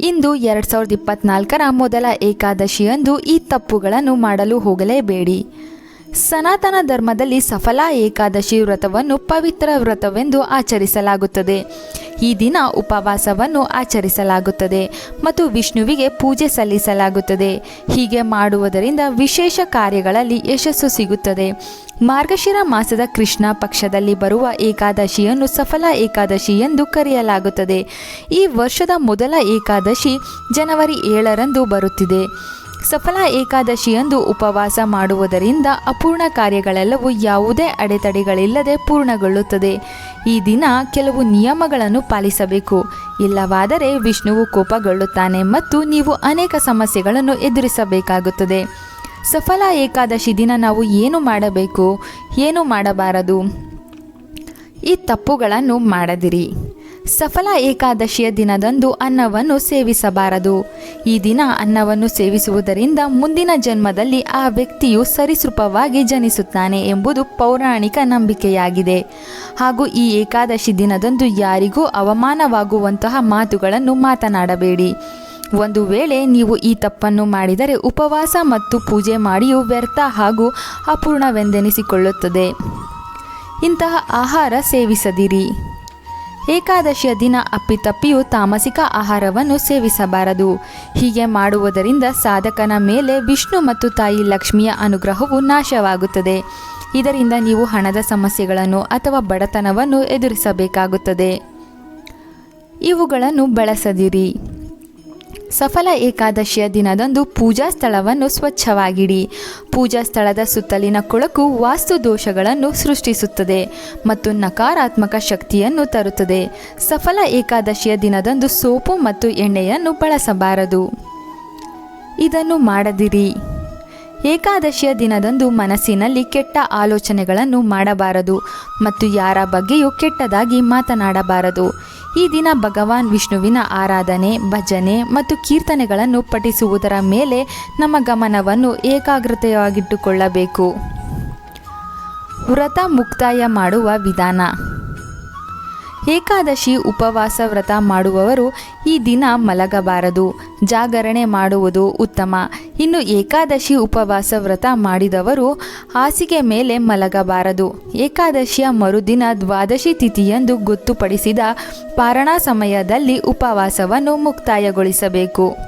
ಇಂದು ಎರಡು ಸಾವಿರದ ಇಪ್ಪತ್ನಾಲ್ಕರ ಮೊದಲ ಏಕಾದಶಿಯಂದು ಈ ತಪ್ಪುಗಳನ್ನು ಮಾಡಲು ಹೋಗಲೇಬೇಡಿ. ಸನಾತನ ಧರ್ಮದಲ್ಲಿ ಸಫಲ ಏಕಾದಶಿ ವ್ರತವನ್ನು ಪವಿತ್ರ ವ್ರತವೆಂದು ಆಚರಿಸಲಾಗುತ್ತದೆ. ಈ ದಿನ ಉಪವಾಸವನ್ನು ಆಚರಿಸಲಾಗುತ್ತದೆ ಮತ್ತು ವಿಷ್ಣುವಿಗೆ ಪೂಜೆ ಸಲ್ಲಿಸಲಾಗುತ್ತದೆ. ಹೀಗೆ ಮಾಡುವುದರಿಂದ ವಿಶೇಷ ಕಾರ್ಯಗಳಲ್ಲಿ ಯಶಸ್ಸು ಸಿಗುತ್ತದೆ. ಮಾರ್ಗಶಿರ ಮಾಸದ ಕೃಷ್ಣ ಪಕ್ಷದಲ್ಲಿ ಬರುವ ಏಕಾದಶಿಯನ್ನು ಸಫಲ ಏಕಾದಶಿ ಎಂದು ಕರೆಯಲಾಗುತ್ತದೆ. ಈ ವರ್ಷದ ಮೊದಲ ಏಕಾದಶಿ ಜನವರಿ ಏಳರಂದು ಬರುತ್ತಿದೆ. ಸಫಲ ಏಕಾದಶಿಯಂದು ಉಪವಾಸ ಮಾಡುವುದರಿಂದ ಅಪೂರ್ಣ ಕಾರ್ಯಗಳೆಲ್ಲವೂ ಯಾವುದೇ ಅಡೆತಡೆಗಳಿಲ್ಲದೆ ಪೂರ್ಣಗೊಳ್ಳುತ್ತದೆ. ಈ ದಿನ ಕೆಲವು ನಿಯಮಗಳನ್ನು ಪಾಲಿಸಬೇಕು. ಇಲ್ಲವಾದರೆ ವಿಷ್ಣುವು ಕೋಪಗೊಳ್ಳುತ್ತಾನೆ ಮತ್ತು ನೀವು ಅನೇಕ ಸಮಸ್ಯೆಗಳನ್ನು ಎದುರಿಸಬೇಕಾಗುತ್ತದೆ. ಸಫಲ ಏಕಾದಶಿ ದಿನ ನಾವು ಏನು ಮಾಡಬೇಕು? ಏನು ಮಾಡಬಾರದು? ಈ ತಪ್ಪುಗಳನ್ನು ಮಾಡದಿರಿ. ಸಫಲ ಏಕಾದಶಿಯ ದಿನದಂದು ಅನ್ನವನ್ನು ಸೇವಿಸಬಾರದು. ಈ ದಿನ ಅನ್ನವನ್ನು ಸೇವಿಸುವುದರಿಂದ ಮುಂದಿನ ಜನ್ಮದಲ್ಲಿ ಆ ವ್ಯಕ್ತಿಯು ಸರಿಸೃಪವಾಗಿ ಜನಿಸುತ್ತಾನೆ ಎಂಬುದು ಪೌರಾಣಿಕ ನಂಬಿಕೆಯಾಗಿದೆ. ಹಾಗೂ ಈ ಏಕಾದಶಿ ದಿನದಂದು ಯಾರಿಗೂ ಅವಮಾನವಾಗುವಂತಹ ಮಾತುಗಳನ್ನು ಮಾತನಾಡಬೇಡಿ. ಒಂದು ವೇಳೆ ನೀವು ಈ ತಪ್ಪನ್ನು ಮಾಡಿದರೆ ಉಪವಾಸ ಮತ್ತು ಪೂಜೆ ಮಾಡಿಯೂ ವ್ಯರ್ಥ ಹಾಗೂ ಅಪೂರ್ಣವೆಂದೆನಿಸಿಕೊಳ್ಳುತ್ತದೆ. ಇಂತಹ ಆಹಾರ ಸೇವಿಸದಿರಿ. ಏಕಾದಶಿಯ ದಿನ ಅಪ್ಪಿತಪ್ಪಿಯೂ ತಾಮಸಿಕ ಆಹಾರವನ್ನು ಸೇವಿಸಬಾರದು. ಹೀಗೆ ಮಾಡುವುದರಿಂದ ಸಾಧಕನ ಮೇಲೆ ವಿಷ್ಣು ಮತ್ತು ತಾಯಿ ಲಕ್ಷ್ಮಿಯ ಅನುಗ್ರಹವು ನಾಶವಾಗುತ್ತದೆ. ಇದರಿಂದ ನೀವು ಹಣದ ಸಮಸ್ಯೆಗಳನ್ನು ಅಥವಾ ಬಡತನವನ್ನು ಎದುರಿಸಬೇಕಾಗುತ್ತದೆ. ಇವುಗಳನ್ನು ಬಳಸದಿರಿ. ಸಫಲ ಏಕಾದಶಿಯ ದಿನದಂದು ಪೂಜಾ ಸ್ಥಳವನ್ನು ಸ್ವಚ್ಛವಾಗಿಡಿ. ಪೂಜಾ ಸ್ಥಳದ ಸುತ್ತಲಿನ ಕೊಳಕು ವಾಸ್ತು ದೋಷಗಳನ್ನು ಸೃಷ್ಟಿಸುತ್ತದೆ ಮತ್ತು ನಕಾರಾತ್ಮಕ ಶಕ್ತಿಯನ್ನು ತರುತ್ತದೆ. ಸಫಲ ಏಕಾದಶಿಯ ದಿನದಂದು ಸೋಪು ಮತ್ತು ಎಣ್ಣೆಯನ್ನು ಬಳಸಬಾರದು. ಇದನ್ನು ಮಾಡದಿರಿ. ಏಕಾದಶಿಯ ದಿನದಂದು ಮನಸ್ಸಿನಲ್ಲಿ ಕೆಟ್ಟ ಆಲೋಚನೆಗಳನ್ನು ಮಾಡಬಾರದು ಮತ್ತು ಯಾರ ಬಗ್ಗೆಯೂ ಕೆಟ್ಟದಾಗಿ ಮಾತನಾಡಬಾರದು. ಈ ದಿನ ಭಗವಾನ್ ವಿಷ್ಣುವಿನ ಆರಾಧನೆ, ಭಜನೆ ಮತ್ತು ಕೀರ್ತನೆಗಳನ್ನು ಪಠಿಸುವುದರ ಮೇಲೆ ನಮ್ಮ ಗಮನವನ್ನು ಏಕಾಗ್ರತೆಯಾಗಿಟ್ಟುಕೊಳ್ಳಬೇಕು. ವ್ರತ ಮುಕ್ತಾಯ ಮಾಡುವ ವಿಧಾನ. ಏಕಾದಶಿ ಉಪವಾಸ ವ್ರತ ಮಾಡುವವರು ಈ ದಿನ ಮಲಗಬಾರದು. ಜಾಗರಣೆ ಮಾಡುವುದು ಉತ್ತಮ. ಇನ್ನು ಏಕಾದಶಿ ಉಪವಾಸ ವ್ರತ ಮಾಡಿದವರು ಹಾಸಿಗೆ ಮೇಲೆ ಮಲಗಬಾರದು. ಏಕಾದಶಿಯ ಮರುದಿನ ದ್ವಾದಶಿ ತಿಥಿಯೆಂದು ಗೊತ್ತುಪಡಿಸಿದ ಪಾರಣಾ ಸಮಯದಲ್ಲಿ ಉಪವಾಸವನ್ನು ಮುಕ್ತಾಯಗೊಳಿಸಬೇಕು.